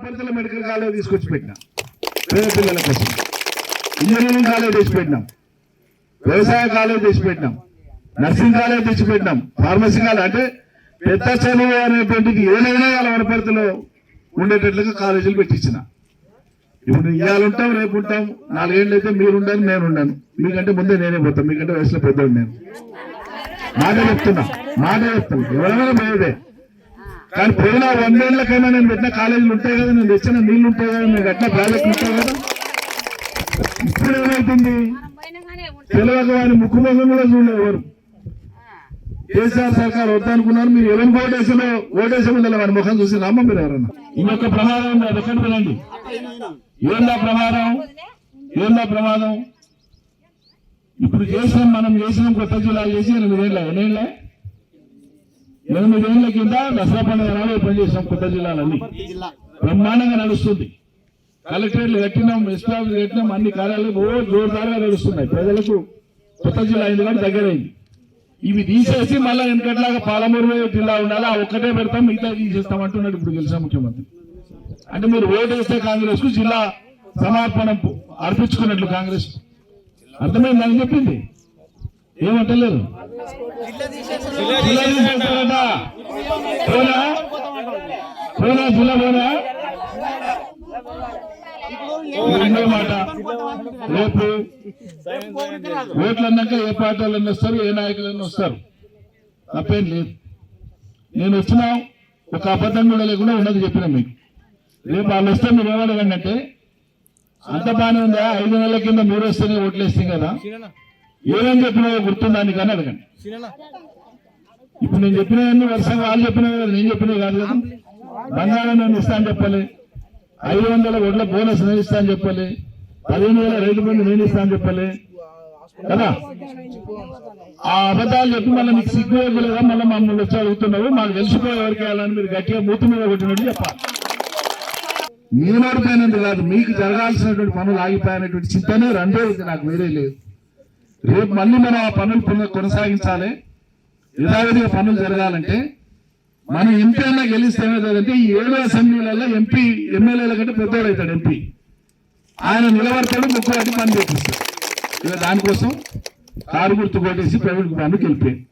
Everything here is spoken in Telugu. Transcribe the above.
వనపర్తిలో మెడికల్ కాలేజ్ తీసుకొచ్చి పెట్టినాం పేద పిల్లల కోసం. ఇంజనీరింగ్ కాలేజ్ తెచ్చి పెట్టినాం వ్యవసాయ కాలేజ్ తెచ్చి పెట్టినాం నర్సింగ్ కాలేజ్ తెచ్చి పెట్టినాం ఫార్మసీ కాలేజ్ అంటే పెద్ద చదువు అనేటువంటిది ఏదైనా వాళ్ళ వనపర్తిలో ఉండేటట్లుగా కాలేజీలు పెట్టించిన. ఇప్పుడు ఇవాళ ఉంటాం రేపు ఉంటాం. నాలుగేళ్ళు అయితే మీరు ఉండాలి నేను ఉండాను. మీకంటే ముందే నేనే పోతాను. మీకంటే వయసులో పెద్దోడు నేను. మాట చెప్తున్నా. మాట చెప్తున్నా. ఎవరైనా పోయేదే. కానీ పోయిన వందేళ్ళకైనా నేను పెట్టిన కాలేజీలు ఉంటాయి కదా నేను తెచ్చిన నీళ్ళు ఉంటాయి కదా నేను కట్టిన ప్రాజెక్టులు ఉంటాయి కదా. ఇప్పుడు ఏమైతుంది? తెలియక వారి ముఖముఖం కూడా చూడలేదు ఎవరు. కేసీఆర్ సర్కార్ వద్దనుకున్నారు మీరు ఎవరి ఓటేసిలో ఓటేసి ఉండాలి వారి ముఖం చూసి రామ్మ మీరు ఎవరన్నా? ఇంకొక ప్రమాదం ఉంది అది ఎక్కడ వినండి. ఏందా ప్రమాదం? ఏందా ప్రమాదం? ఇప్పుడు చేసినాం మనం చేసినాం కొత్త జిల్లా చేసి ఎనిమిదేళ్ళ ఎన్నేళ్ళ? ఎనిమిదేళ్ళ కింద దసరా పండుగ నాడు పని చేసినాం కొత్త జిల్లాలన్నీ. బ్రహ్మాండంగా నడుస్తుంది. కలెక్టరేట్లు కట్టినాం ఎస్పీ ఆఫీస్ కట్టినాం అన్ని కార్యాలయాలు ఓ జోరుదారుగా నడుస్తున్నాయి. ప్రజలకు కొత్త జిల్లా అయింది కానీ దగ్గరైంది. ఇవి తీసేసి మళ్ళీ వెనకట్లాగా పాలమూరు జిల్లా ఉండాలి? ఆ ఒక్కటే పెడతాం మిగతా తీసేస్తాం అంటున్నాడు ఇప్పుడు గెలిచిన ముఖ్యమంత్రి. అంటే మీరు ఓటు వేస్తే కాంగ్రెస్కు జిల్లా సమర్పణ అర్పించుకున్నట్లు కాంగ్రెస్. అర్థమైంది అని చెప్పింది? ఏమంటలేదు జిల్లా తీసేస్తారట పోనా పోనా? రెండో మాట. రేపు ఓట్లు అన్నాక ఏ పార్టీ వాళ్ళు వస్తారు ఏ నాయకులన్నా వస్తారు. తప్పేం లేదు. నేను వచ్చినా ఒక అబద్ధం కూడా లేకుండా ఉన్నది చెప్పిన మీకు. రేపు వాళ్ళు వస్తే మీరు ఏమడగండి అంటే అంత బాగానే ఉందా? ఐదు నెలల కింద మీరు వస్తేనే ఓట్లు వేస్తాం కదా. ఏమని చెప్పినా గుర్తుందా? అని కానీ అడగండి. ఇప్పుడు నేను చెప్పినవన్నీ వరుసగా వాళ్ళు చెప్పినవి కదా నేను చెప్పినవి కాదు కదా. బంగారం నన్ను ఇస్తా అని చెప్పాలి. ఐదు వందల ఓట్ల బోనస్ నేను ఇస్తా అని చెప్పాలి. పదిహేను వేల రైతు బంధు నేను ఇస్తా అని చెప్పాలి. కదా? ఆ అబద్ధాలు చెప్పి మళ్ళీ మీకు సిగ్గు లేదా మళ్ళీ మమ్మల్ని వచ్చి అడుగుతున్నావు. మాకు తెలిసిపోయే వరకు వెళ్ళాలని మీరు గట్టిగా మూతి మీద కొట్టినట్టు చెప్పాలి. నేను ఓడిపోయినందుకు కాదు మీకు జరగాల్సినటువంటి పనులు ఆగిపోయినటువంటి చింతనే రెండో. నాకు వేరే లేదు. రేపు మళ్ళీ మనం ఆ పనులు కొనసాగించాలి. యథావిధిగా పనులు జరగాలంటే మనం ఎంపీ అన్నా గెలిస్తే కదంటే ఈ ఏడు అసెంబ్లీలలో ఎంపీ ఎమ్మెల్యేల కంటే పెద్దోడు అవుతాడు ఎంపీ. ఆయన నిలబడతాడు ముక్కు అడ్డు పని చేపిస్తాడు ఇక దానికోసం కారు గుర్తు కొట్టేసి ప్రైవేట్ పనులు గెలిపోయింది